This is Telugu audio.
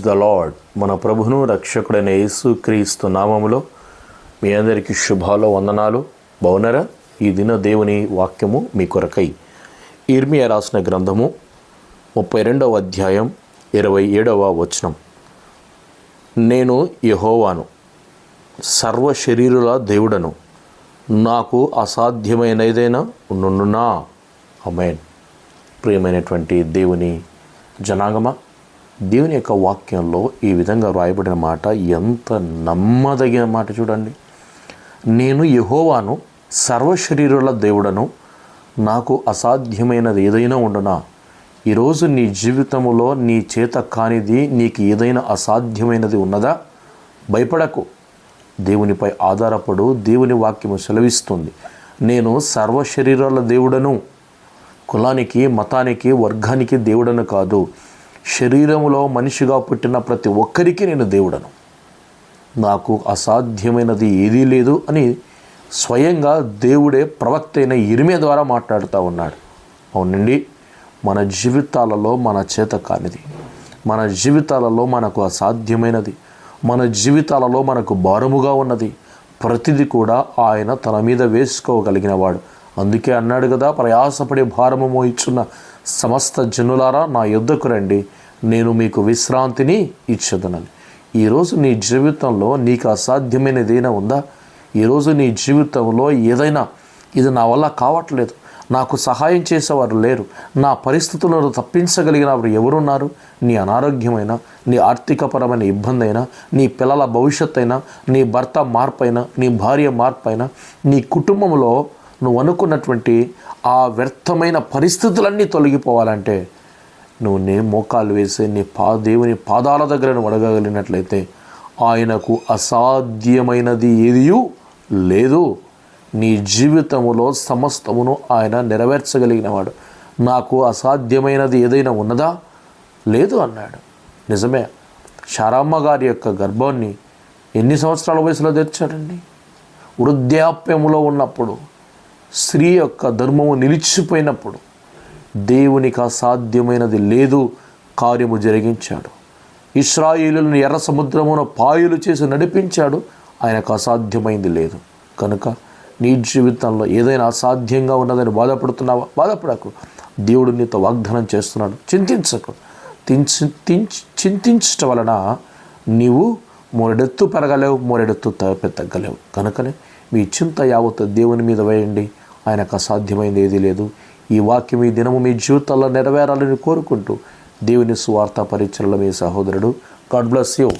ద లార్డ్ మన ప్రభును రక్షకుడైన యేసు క్రీస్తు నామములో మీ అందరికీ శుభాలు వందనాలు. బౌనర ఈ దిన దేవుని వాక్యము మీ కొరకై. ఇర్మియా రాసిన గ్రంథము ముప్పై రెండవ అధ్యాయం ఇరవై ఏడవ వచనం. నేను యహోవాను సర్వ శరీరుల దేవుడను నాకు అసాధ్యమైన ఏదైనా నుండునా అమేన్ ప్రియమైనటువంటి దేవుని జనాగమ దేవుని యొక్క వాక్యంలో ఈ విధంగా వ్రాయబడిన మాట ఎంత నమ్మదగిన మాట చూడండి. నేను యహోవాను సర్వశరీరుల దేవుడను నాకు అసాధ్యమైనది ఏదైనా ఉండునా? ఈరోజు నీ జీవితంలో నీ చేత కానిది నీకు ఏదైనా అసాధ్యమైనది ఉన్నదా? భయపడకు. దేవునిపై ఆధారపడు దేవుని వాక్యము సెలవిస్తుంది. నేను సర్వశరీరాల దేవుడను కులానికి మతానికి వర్గానికి దేవుడను కాదు. శరీరములో మనిషిగా పుట్టిన ప్రతి ఒక్కరికి నేను దేవుడను. నాకు అసాధ్యమైనది ఏదీ లేదు అని స్వయంగా దేవుడే ప్రవక్త అయిన ఇరిమే ద్వారా మాట్లాడుతూ ఉన్నాడు. అవునండి మన జీవితాలలో మన చేత కానిది మన జీవితాలలో మనకు అసాధ్యమైనది మన జీవితాలలో మనకు భారముగా ఉన్నది ప్రతిది కూడా ఆయన తన మీద వేసుకోగలిగిన వాడు అందుకే అన్నాడు కదా ప్రయాసపడే భారము మోయిచున్న సమస్త జనులారా నా యుద్ధకు రండి. నేను మీకు విశ్రాంతిని ఇచ్చదనని. ఈరోజు నీ జీవితంలో నీకు అసాధ్యమైనది ఏదైనా ఉందా ఈరోజు నీ జీవితంలో ఏదైనా ఇది నా వల్ల కావట్లేదు. నాకు సహాయం చేసేవారు లేరు. నా పరిస్థితులను తప్పించగలిగిన వారు ఎవరున్నారు? నీ అనారోగ్యమైన నీ ఆర్థికపరమైన ఇబ్బంది అయినా నీ పిల్లల భవిష్యత్ అయినా నీ భర్త మార్పైనా నీ భార్య మార్పైనా నీ కుటుంబంలో నువ్వు అనుకున్నటువంటి ఆ వ్యర్థమైన పరిస్థితులన్నీ తొలగిపోవాలంటే నువ్వు నీ మోకాలు వేసే నీ పా దేవుని పాదాల దగ్గర నువ్వు అడగగలిగినట్లయితే ఆయనకు అసాధ్యమైనది ఏదియూ లేదు. నీ జీవితములో సమస్తమును ఆయన నెరవేర్చగలిగినవాడు. నాకు అసాధ్యమైనది ఏదైనా ఉన్నదా? లేదు అన్నాడు. నిజమే. శారమ్మ గారి యొక్క గర్భాన్ని ఎన్ని సంవత్సరాల వయసులో తెచ్చాడండి వృద్ధాప్యములో ఉన్నప్పుడు స్త్రీ యొక్క ధర్మము నిలిచిపోయినప్పుడు దేవునికి అసాధ్యమైనది లేదు కార్యము జరిగించాడు. ఇస్రాయిలులను ఎర్ర సముద్రమున పాయులు చేసి నడిపించాడు. ఆయనకు అసాధ్యమైంది లేదు. కనుక నీ జీవితంలో ఏదైనా అసాధ్యంగా ఉన్నదని బాధపడుతున్నావా? బాధపడకు. దేవుడు నీతో వాగ్దానం చేస్తున్నాడు. చింతించకు. చింతించటం వలన నీవు మూరెడెత్తు పెరగలేవు మూరెడెత్తు తగ్గలేవు కనుకనే మీ చింత యావత్ దేవుని మీద వేయండి. ఆయనకు అసాధ్యమైంది ఏదీ లేదు. ఈ వాక్యం ఈ దినము మీ జీవితాల్లో నెరవేరాలని కోరుకుంటూ దేవుని సువార్త పరిచయలో మీ సహోదరుడు. God bless you.